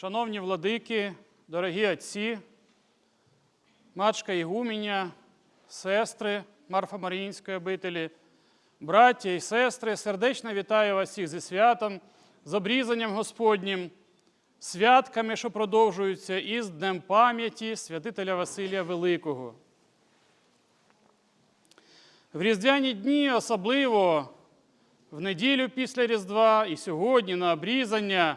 Шановні владики, дорогі отці, матушка Ігуменя, сестри Марфа Маріїнської обителі, браття і сестри, сердечно вітаю вас всіх зі святом, з обрізанням Господнім, святками, що продовжуються, і з Днем пам'яті святителя Василія Великого. В різдвяні дні, особливо в неділю після Різдва і сьогодні на обрізання,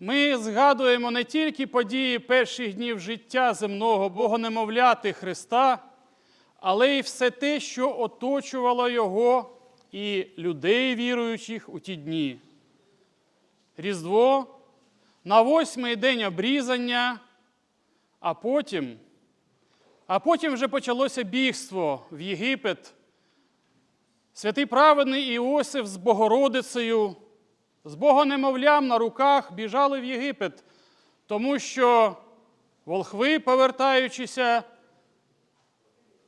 ми згадуємо не тільки події перших днів життя земного Богонемовляти Христа, але й все те, що оточувало Його і людей віруючих у ті дні. Різдво на восьмий день обрізання, а потім, а потім вже почалося бігство в Єгипет. Святий праведний Іосиф з Богородицею, з Богонемовлям на руках біжали в Єгипет, тому що волхви, повертаючися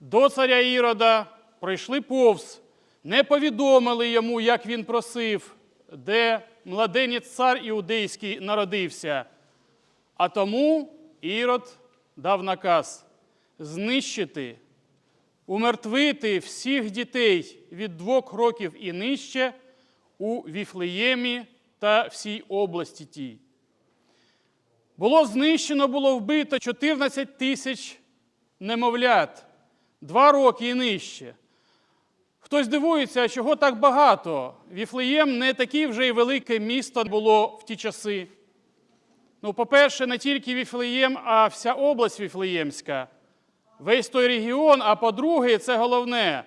до царя Ірода, пройшли повз, не повідомили йому, як він просив, де младенець цар іудейський народився. А тому Ірод дав наказ знищити умертвити всіх дітей від двох років і нижче у Віфлеємі та всій області тій. Було знищено, було вбито 14 тисяч немовлят, два роки і нижче. Хтось дивується, чого так багато. Віфлеєм не таке вже й велике місто було в ті часи. Ну, по-перше, не тільки Віфлеєм, а вся область Віфлеємська весь той регіон, а по-друге, це головне,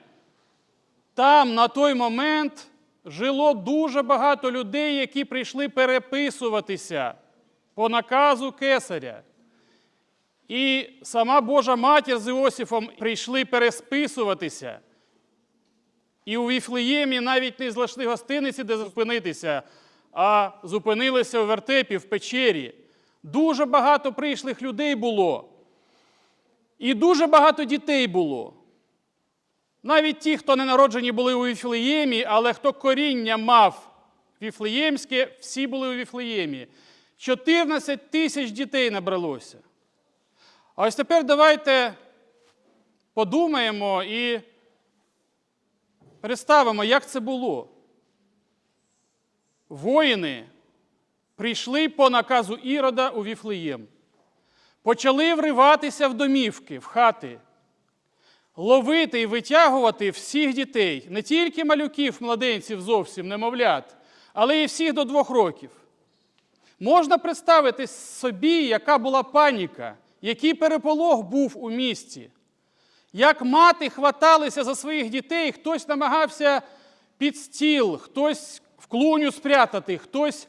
там на той момент жило дуже багато людей, які прийшли переписуватися по наказу кесаря. І сама Божа матір з Іосифом прийшли пересписуватися. І у Віфлеємі навіть не знайшли гостиниці, де зупинитися, а зупинилися у вертепі в печері. Дуже багато прийшлих людей було. І дуже багато дітей було. Навіть ті, хто не народжені були у Віфлеємі, але хто коріння мав Віфлеємське, всі були у Віфлеємі. 14 тисяч дітей набралося. А ось тепер давайте подумаємо і представимо, як це було. Воїни прийшли по наказу Ірода у Віфлеєм почали вриватися в домівки, в хати, ловити і витягувати всіх дітей, не тільки малюків, младенців зовсім немовлят, але і всіх до двох років. Можна представити собі, яка була паніка, який переполох був у місті. Як мати хваталися за своїх дітей, хтось намагався під стіл, хтось в клуню спрятати, хтось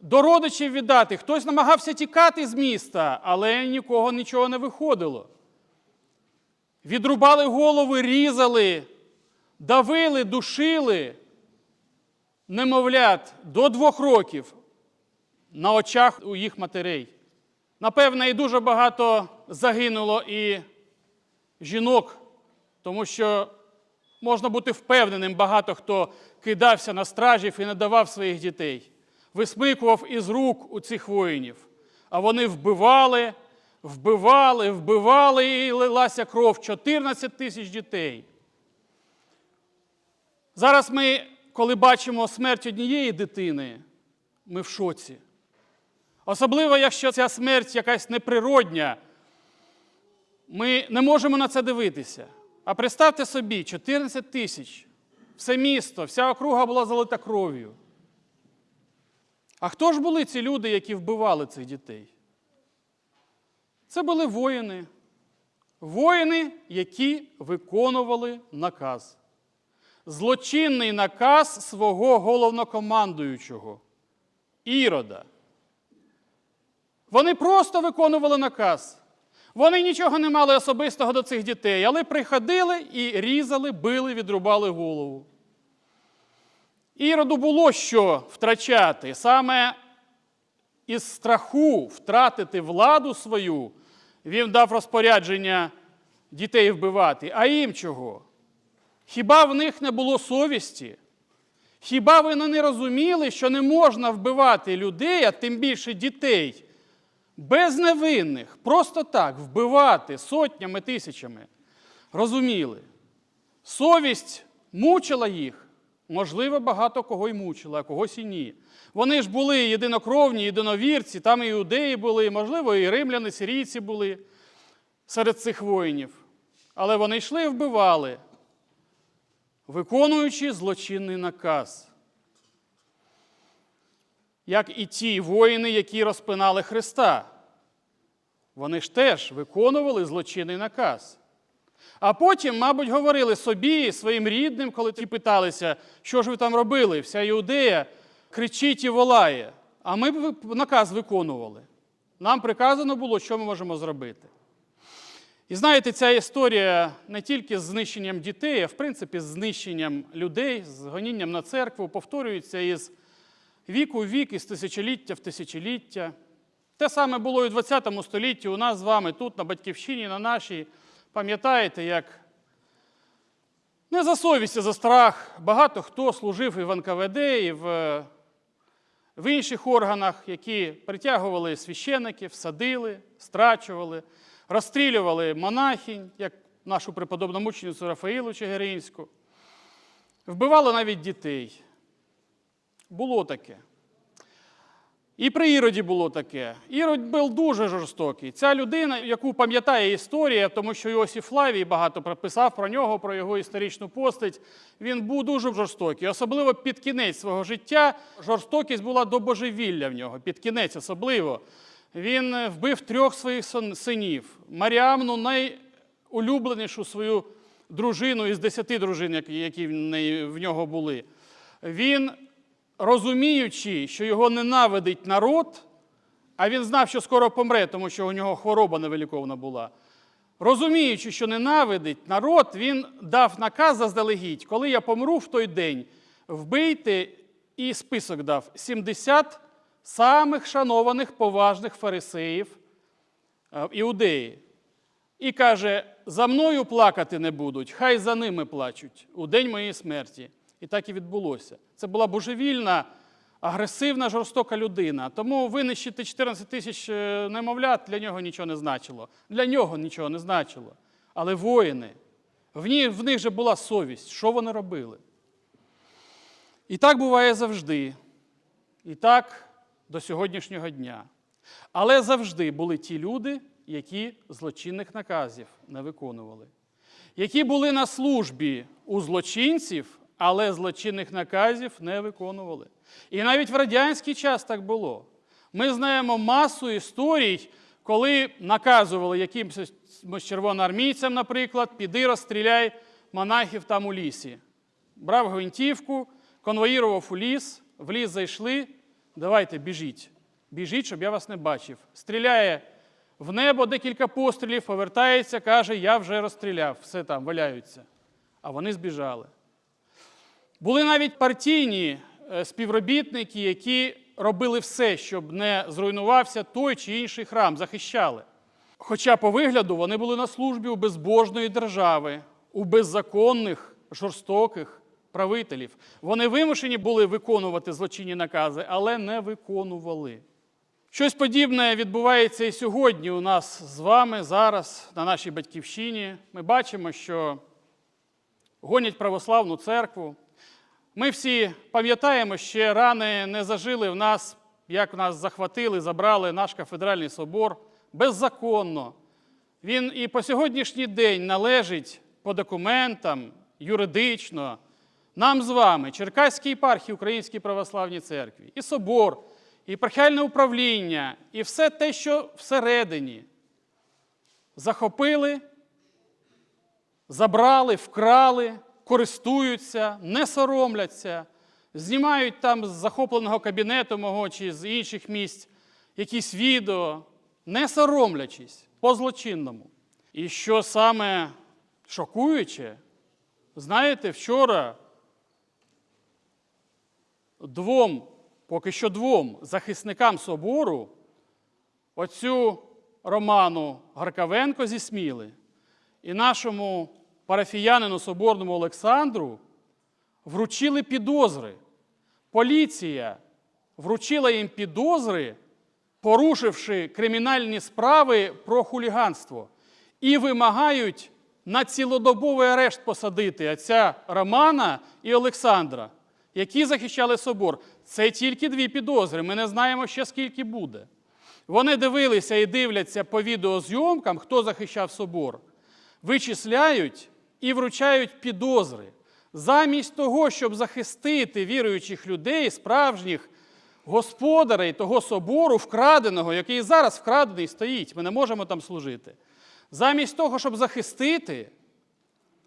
до родичів віддати, хтось намагався тікати з міста, але нікого нічого не виходило. Відрубали голови, різали, давили, душили немовлят до двох років на очах у їх матерей. Напевне, і дуже багато загинуло і жінок, тому що можна бути впевненим, багато хто кидався на стражів і не давав своїх дітей висмикував із рук у цих воїнів. А вони вбивали, вбивали, вбивали і лилася кров 14 тисяч дітей. Зараз ми, коли бачимо смерть однієї дитини, ми в шоці. Особливо, якщо ця смерть якась неприродня, ми не можемо на це дивитися. А представте собі, 14 тисяч, все місто, вся округа була залита кров'ю. А хто ж були ці люди, які вбивали цих дітей? Це були воїни. Воїни, які виконували наказ. Злочинний наказ свого головнокомандуючого Ірода. Вони просто виконували наказ. Вони нічого не мали особистого до цих дітей, але приходили і різали, били, відрубали голову. Іроду було що втрачати. Саме із страху втратити владу свою, він дав розпорядження дітей вбивати. А їм чого? Хіба в них не було совісті? Хіба вони не розуміли, що не можна вбивати людей, а тим більше дітей, безневинних, просто так вбивати сотнями тисячами, розуміли, совість мучила їх. Можливо, багато кого й мучила, а когось і ні. Вони ж були єдинокровні, єдиновірці, там і іудеї були, можливо, і римляни, сирійці були серед цих воїнів. Але вони йшли і вбивали, виконуючи злочинний наказ. Як і ті воїни, які розпинали Христа. Вони ж теж виконували злочинний наказ. А потім, мабуть, говорили собі, своїм рідним, коли ті питалися, що ж ви там робили, вся іудея кричить і волає. А ми б наказ виконували. Нам приказано було, що ми можемо зробити. І знаєте, ця історія не тільки з знищенням дітей, а в принципі з знищенням людей, з гонінням на церкву, повторюється із віку в вік, із тисячоліття в тисячоліття. Те саме було і в ХХ столітті у нас з вами тут, на Батьківщині, на нашій. Пам'ятаєте, як не за совість, а за страх багато хто служив і в НКВД, і в, в інших органах, які притягували священиків, садили, страчували, розстрілювали монахінь, як нашу преподобну мученицю Рафаїлу Чигиринську, вбивали навіть дітей. Було таке. І при Іроді було таке. Ірод був дуже жорстокий. Ця людина, яку пам'ятає історія, тому що Іосиф Флавій багато прописав про нього, про його історичну постать, він був дуже жорстокий. Особливо під кінець свого життя жорстокість була до божевілля в нього, під кінець особливо. Він вбив трьох своїх синів. Маріамну, найулюбленішу свою дружину із десяти дружин, які в нього були. Він розуміючи, що його ненавидить народ, а він знав, що скоро помре, тому що у нього хвороба невиліковна була. Розуміючи, що ненавидить народ, він дав наказ заздалегідь, коли я помру в той день, вбийте і список дав 70 самих шанованих поважних фарисеїв е, іудеї. І каже: за мною плакати не будуть, хай за ними плачуть у день моєї смерті. І так і відбулося. Це була божевільна, агресивна, жорстока людина. Тому винищити 14 тисяч е, немовлят для нього нічого не значило. Для нього нічого не значило. Але воїни, в них, в них же була совість, що вони робили. І так буває завжди. І так до сьогоднішнього дня. Але завжди були ті люди, які злочинних наказів не виконували, які були на службі у злочинців, але злочинних наказів не виконували. І навіть в радянський час так було. Ми знаємо масу історій, коли наказували якимось червоноармійцям, наприклад, піди розстріляй монахів там у лісі. Брав гвинтівку, конвоїрував у ліс, в ліс зайшли, давайте біжіть. Біжіть, щоб я вас не бачив. Стріляє в небо декілька пострілів, повертається, каже, я вже розстріляв, все там валяються. А вони збіжали. Були навіть партійні е, співробітники, які робили все, щоб не зруйнувався той чи інший храм, захищали. Хоча, по вигляду, вони були на службі у безбожної держави, у беззаконних, жорстоких правителів. Вони вимушені були виконувати злочинні накази, але не виконували. Щось подібне відбувається і сьогодні у нас з вами зараз, на нашій батьківщині. Ми бачимо, що гонять православну церкву. Ми всі пам'ятаємо, ще рани не зажили в нас, як нас захватили, забрали наш кафедральний собор. Беззаконно. Він і по сьогоднішній день належить по документам юридично нам з вами, Черкаській єпархії Українській православній церкві, і собор, і епархіальне управління, і все те, що всередині. Захопили, забрали, вкрали користуються, не соромляться, знімають там з захопленого кабінету мого чи з інших місць якісь відео, не соромлячись по злочинному. І що саме шокуюче, знаєте, вчора двом, поки що двом захисникам собору, оцю Роману Гаркавенко зі Сміли і нашому парафіянину Соборному Олександру вручили підозри. Поліція вручила їм підозри порушивши кримінальні справи про хуліганство, і вимагають на цілодобовий арешт посадити отця Романа і Олександра, які захищали собор. Це тільки дві підозри. Ми не знаємо ще скільки буде. Вони дивилися і дивляться по відеозйомкам, хто захищав собор, вичисляють і вручають підозри. Замість того, щоб захистити віруючих людей, справжніх господарей того собору, вкраденого, який зараз вкрадений стоїть, ми не можемо там служити. Замість того, щоб захистити,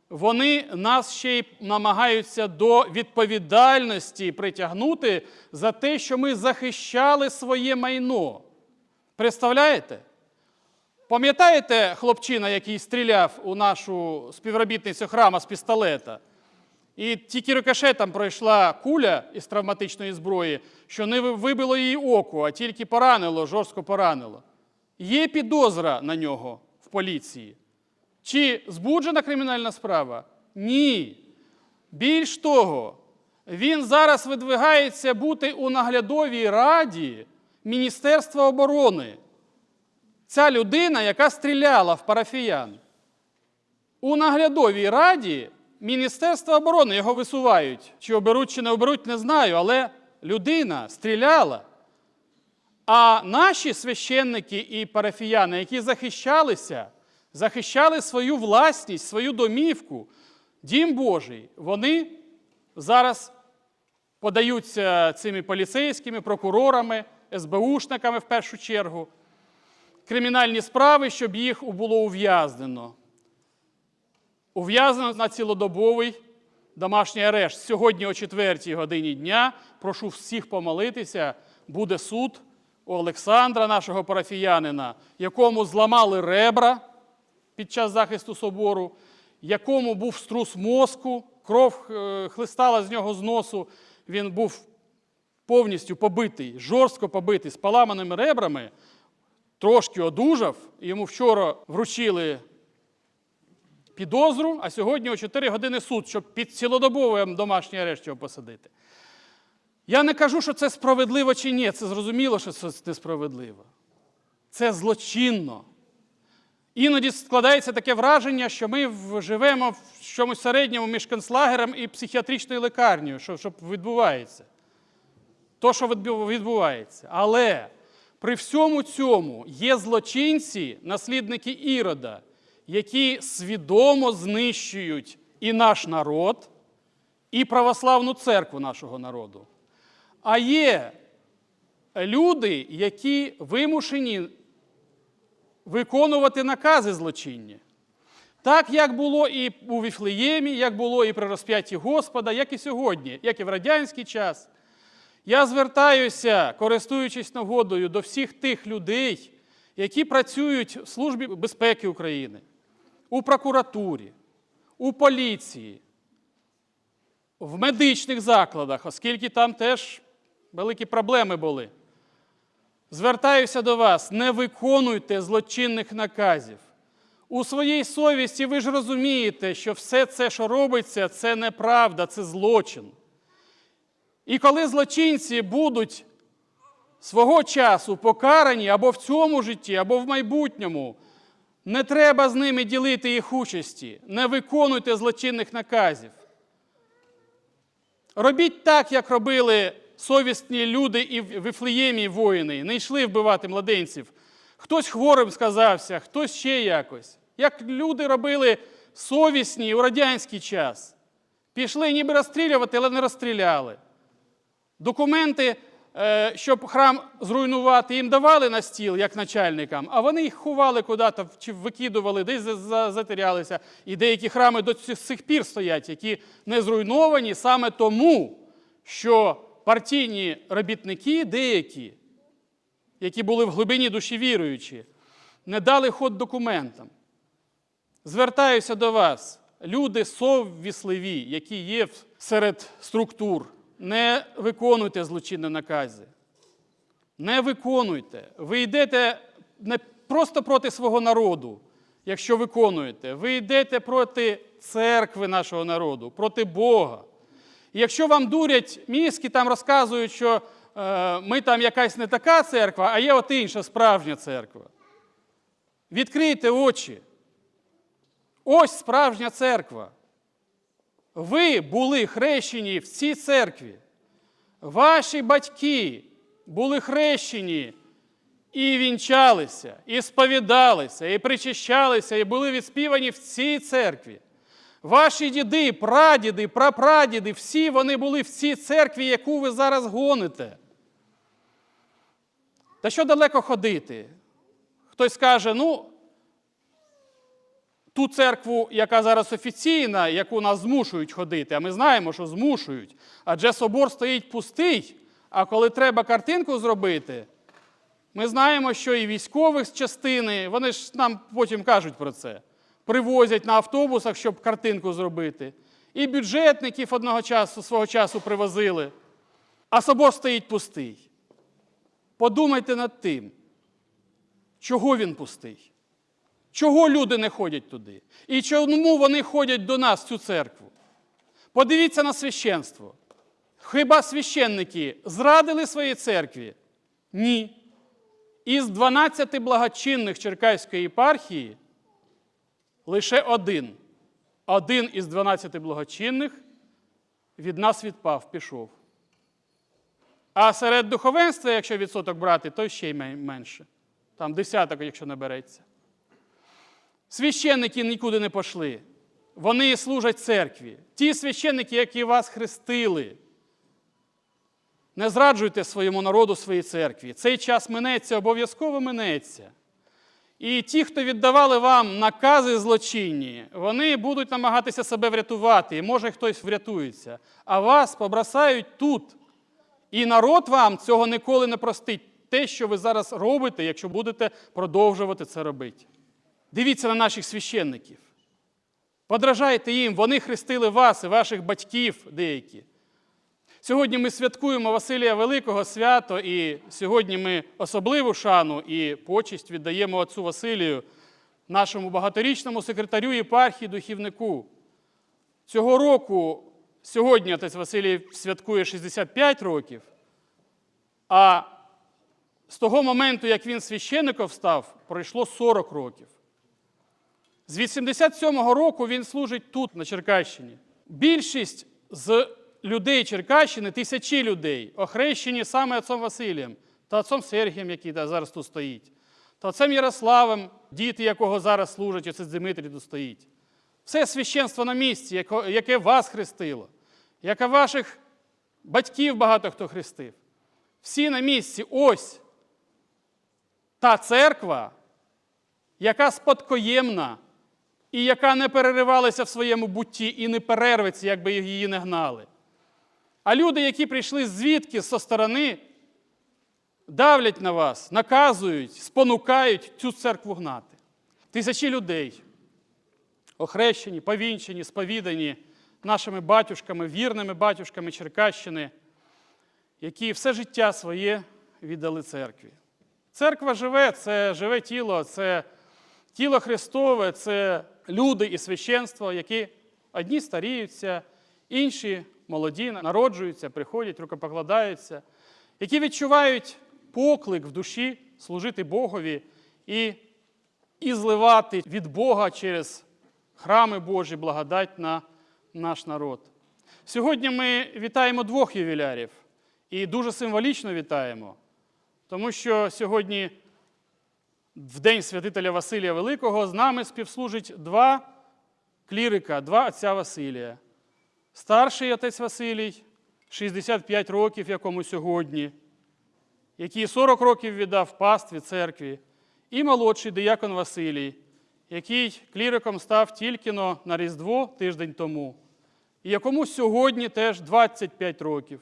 вони нас ще й намагаються до відповідальності притягнути за те, що ми захищали своє майно. Представляєте? Пам'ятаєте хлопчина, який стріляв у нашу співробітницю храма з пістолета? І тільки рикошетом пройшла куля із травматичної зброї, що не вибило їй око, а тільки поранило, жорстко поранило. Є підозра на нього в поліції. Чи збуджена кримінальна справа? Ні. Більш того, він зараз видвигається бути у наглядовій раді Міністерства оборони. Ця людина, яка стріляла в парафіян. У наглядовій раді Міністерства оборони його висувають. Чи оберуть, чи не оберуть, не знаю, але людина стріляла. А наші священники і парафіяни, які захищалися, захищали свою власність, свою домівку, дім Божий, вони зараз подаються цими поліцейськими, прокурорами, СБУшниками в першу чергу, кримінальні справи, щоб їх було ув'язнено. Ув'язнено на цілодобовий домашній арешт. Сьогодні о 4 годині дня прошу всіх помолитися, буде суд у Олександра, нашого парафіянина, якому зламали ребра під час захисту собору, якому був струс мозку, кров е, хлистала з нього з носу. Він був повністю побитий, жорстко побитий, з поламаними ребрами, трошки одужав. Йому вчора вручили підозру, а сьогодні о 4 години суд, щоб під цілодобовим домашній арешт його посадити. Я не кажу, що це справедливо чи ні. Це зрозуміло, що це несправедливо. Це злочинно. Іноді складається таке враження, що ми живемо в чомусь середньому між концлагерем і психіатричною лікарнею, що, що відбувається. То, що відбувається. Але при всьому цьому є злочинці, наслідники Ірода, які свідомо знищують і наш народ, і православну церкву нашого народу. А є люди, які вимушені виконувати накази злочинні. Так, як було і у Віфлеємі, як було і при розп'ятті Господа, як і сьогодні, як і в радянський час. Я звертаюся, користуючись нагодою, до всіх тих людей, які працюють в Службі безпеки України, у прокуратурі, у поліції, в медичних закладах, оскільки там теж великі проблеми були. Звертаюся до вас, не виконуйте злочинних наказів. У своїй совісті ви ж розумієте, що все це, що робиться, це неправда, це злочин. І коли злочинці будуть свого часу покарані або в цьому житті, або в майбутньому, не треба з ними ділити їх участі, не виконуйте злочинних наказів. Робіть так, як робили совісні люди і в Вифлеємі воїни, не йшли вбивати младенців. Хтось хворим сказався, хтось ще якось. Як люди робили совісні у радянський час. Пішли ніби розстрілювати, але не розстріляли. Документи, е, щоб храм зруйнувати, їм давали на стіл, як начальникам, а вони їх ховали куди-то чи викидували, десь за- за- затерялися. І деякі храми до цих пір стоять, які не зруйновані саме тому, що партійні робітники деякі, які були в глибині душі віруючі, не дали ход документам. Звертаюся до вас, люди совісливі, які є серед структур, не виконуйте злочинні накази. Не виконуйте. Ви йдете не просто проти свого народу, якщо виконуєте. Ви йдете проти церкви нашого народу, проти Бога. І якщо вам дурять мізки, там розказують, що е, ми там якась не така церква, а є от інша справжня церква. Відкрийте очі. Ось справжня церква. Ви були хрещені в цій церкві. Ваші батьки були хрещені і вінчалися, і сповідалися, і причащалися, і були відспівані в цій церкві. Ваші діди, прадіди, прапрадіди, всі вони були в цій церкві, яку ви зараз гоните. Та що далеко ходити? Хтось каже, ну, ту церкву, яка зараз офіційна, яку нас змушують ходити, а ми знаємо, що змушують, адже собор стоїть пустий, а коли треба картинку зробити, ми знаємо, що і військових з частини, вони ж нам потім кажуть про це, привозять на автобусах, щоб картинку зробити. І бюджетників одного часу, свого часу привозили, а собор стоїть пустий. Подумайте над тим, чого він пустий. Чого люди не ходять туди? І чому вони ходять до нас в цю церкву? Подивіться на священство. Хіба священники зрадили своїй церкві? Ні. Із 12 благочинних Черкаської єпархії лише один. Один із 12 благочинних від нас відпав, пішов. А серед духовенства, якщо відсоток брати, то ще й менше. Там десяток, якщо не береться. Священники нікуди не пішли. Вони служать церкві. Ті священники, які вас хрестили. Не зраджуйте своєму народу своїй церкві. Цей час минеться, обов'язково минеться. І ті, хто віддавали вам накази злочинні, вони будуть намагатися себе врятувати, і може хтось врятується. А вас побросають тут. І народ вам цього ніколи не простить. Те, що ви зараз робите, якщо будете продовжувати це робити. Дивіться на наших священників. Подражайте їм, вони хрестили вас і ваших батьків деякі. Сьогодні ми святкуємо Василія Великого свято, і сьогодні ми особливу шану і почесть віддаємо отцу Василію, нашому багаторічному секретарю єпархії духівнику. Цього року, сьогодні отець Василій святкує 65 років, а з того моменту, як він священником став, пройшло 40 років. З 87-го року він служить тут, на Черкащині. Більшість з людей Черкащини, тисячі людей, охрещені саме отцом Василієм та отцом Сергієм, який зараз тут стоїть, та отцем Ярославом, діти якого зараз служать, отець Дмитрій тут стоїть. Все священство на місці, яке вас хрестило, яке ваших батьків багато хто хрестив. Всі на місці. Ось та церква, яка спадкоємна і яка не переривалася в своєму бутті і не перерветься, якби її не гнали. А люди, які прийшли звідки зі сторони, давлять на вас, наказують, спонукають цю церкву гнати. Тисячі людей, охрещені, повінчені, сповідані нашими батюшками, вірними батюшками Черкащини, які все життя своє віддали церкві. Церква живе, це живе тіло, це тіло Христове, це люди і священство, які одні старіються, інші молоді, народжуються, приходять, рукопокладаються, які відчувають поклик в душі служити Богові і, і зливати від Бога через храми Божі благодать на наш народ. Сьогодні ми вітаємо двох ювілярів і дуже символічно вітаємо, тому що сьогодні в День святителя Василія Великого з нами співслужить два клірика, два отця Василія. Старший отець Василій, 65 років, якому сьогодні, який 40 років віддав пастві церкві, і молодший диякон Василій, який кліриком став тільки на Різдво тиждень тому, і якому сьогодні теж 25 років.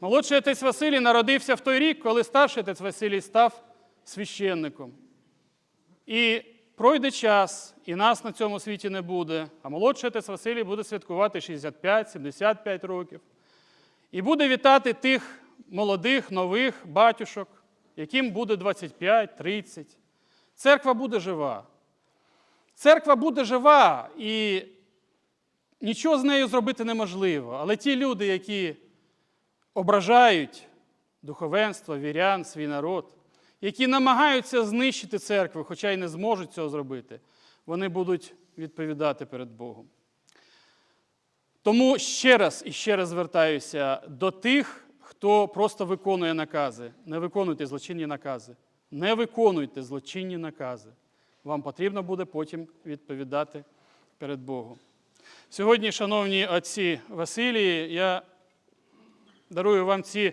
Молодший отець Василій народився в той рік, коли старший отець Василій став священником. І пройде час, і нас на цьому світі не буде, а молодший отець Василій буде святкувати 65-75 років. І буде вітати тих молодих, нових батюшок, яким буде 25-30. Церква буде жива. Церква буде жива, і нічого з нею зробити неможливо. Але ті люди, які ображають духовенства, вірян, свій народ, які намагаються знищити церкву, хоча й не зможуть цього зробити, вони будуть відповідати перед Богом. Тому ще раз і ще раз звертаюся до тих, хто просто виконує накази. Не виконуйте злочинні накази. Не виконуйте злочинні накази. Вам потрібно буде потім відповідати перед Богом. Сьогодні, шановні отці Василії, я дарую вам ці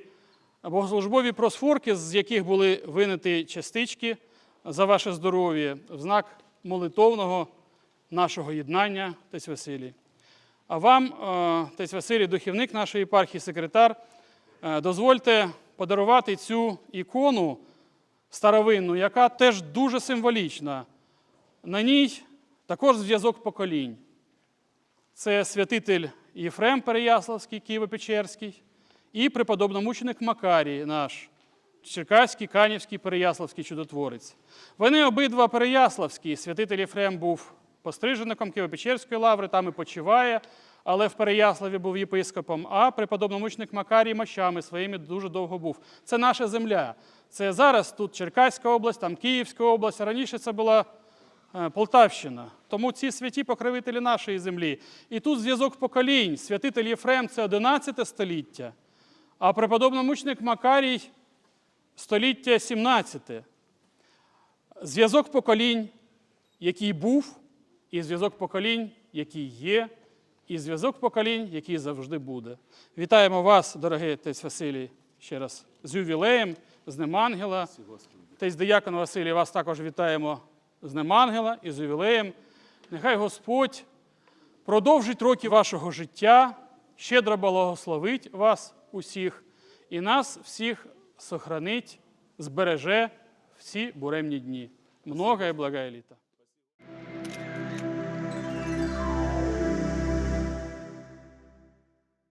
богослужбові просфорки, з яких були винеті частички за ваше здоров'я, в знак молитовного нашого єднання, Отець Василій. А вам, е, отець Василій, духівник нашої єпархії, секретар, е, дозвольте подарувати цю ікону старовинну, яка теж дуже символічна. На ній також зв'язок поколінь. Це святитель Єфрем Переяславський, Києво-Печерський, і преподобномученик Макарій наш, Черкаський, Канівський, Переяславський чудотворець. Вони обидва Переяславські. Святитель Єфрем був пострижеником Києво-Печерської лаври, там і почиває, але в Переяславі був єпископом, а преподобномученик Макарій мощами своїми дуже довго був. Це наша земля. Це зараз тут Черкаська область, там Київська область, раніше це була е, Полтавщина. Тому ці святі покровителі нашої землі. І тут зв'язок поколінь. Святитель Єфрем це 11 століття, а преподобномученик Макарій століття 17. Зв'язок поколінь, який був, і зв'язок поколінь, який є, і зв'язок поколінь, який завжди буде. Вітаємо вас, дорогий отець Василій, ще раз з ювілеєм, з Днем Ангела. Отець Диякон Василій, вас також вітаємо з Днем Ангела і з ювілеєм. Нехай Господь продовжить роки вашого життя, щедро благословить вас усіх і нас всіх сохранить, збереже всі буремні дні. Много і благає літа.